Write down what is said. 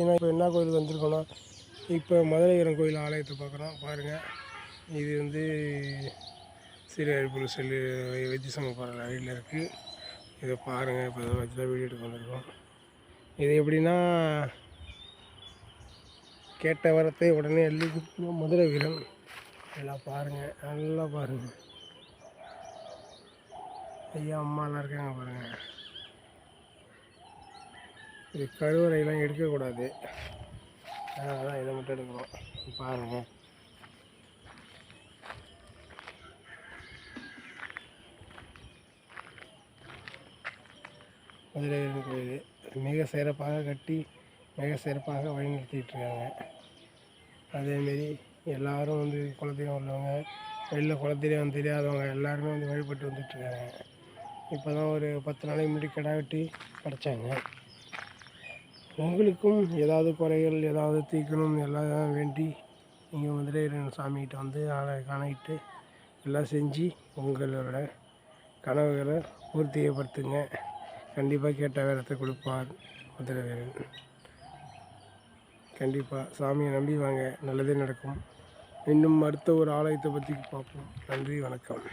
இப்போ என்ன கோயிலுக்கு வந்திருக்கோன்னா இப்போ மதுரைவீரன் கோயில் ஆலயத்தை பார்க்குறோம். பாருங்கள் இது வந்து சீரழிப்புல செல்லு வைத்தியசம போகிற வழியில் இருக்குது இதை பாருங்கள் இப்போ தான் வச்சு தான் வீடியோ எடுக்க வந்திருக்கோம். இது எப்படின்னா கேட்ட வரத்தை உடனே அள்ளி கொடுக்கணும். மதுரை வீரன். எல்லாம் பாருங்கள் நல்லா பாருங்கள் ஐயா அம்மாலாம் இருக்காங்க பாருங்கள் இது கருவறையெல்லாம் எடுக்கக்கூடாது. அதனால தான் இதை மட்டும் எடுக்கிறோம். பாருங்கள் மதுரை கோயில் மிக சிறப்பாக கட்டி மிக சிறப்பாக வழிநடத்திட்டுருக்காங்க. அதேமாரி எல்லாரும் வந்து குலதெய்வம் உள்ளவங்க வெளில குலதெய்வம் தெரியாதவங்க எல்லாருமே வந்து வழிபட்டு வந்துட்டுருக்காங்க. இப்போ தான் ஒரு பத்து நாளைக்கு முன்னாடி கிடா வெட்டி படைத்தாங்க உங்களுக்கும் ஏதாவது குறைகள் ஏதாவது தீர்க்கணும் எல்லாம் வேண்டி நீங்கள் மதுரை சாமிகிட்ட வந்து ஆளை காணிட்டு எல்லாம் செஞ்சு உங்களோட கனவுகளை பூர்த்தியப்படுத்துங்க. கண்டிப்பாக கேட்ட வேரத்தை கொடுப்பார் மதுரை வீரன் கண்டிப்பாக சாமியை நம்பி வாங்க நல்லதே நடக்கும். இன்னும் அடுத்த ஒரு ஆலயத்தை பற்றி பார்ப்போம். நன்றி வணக்கம்.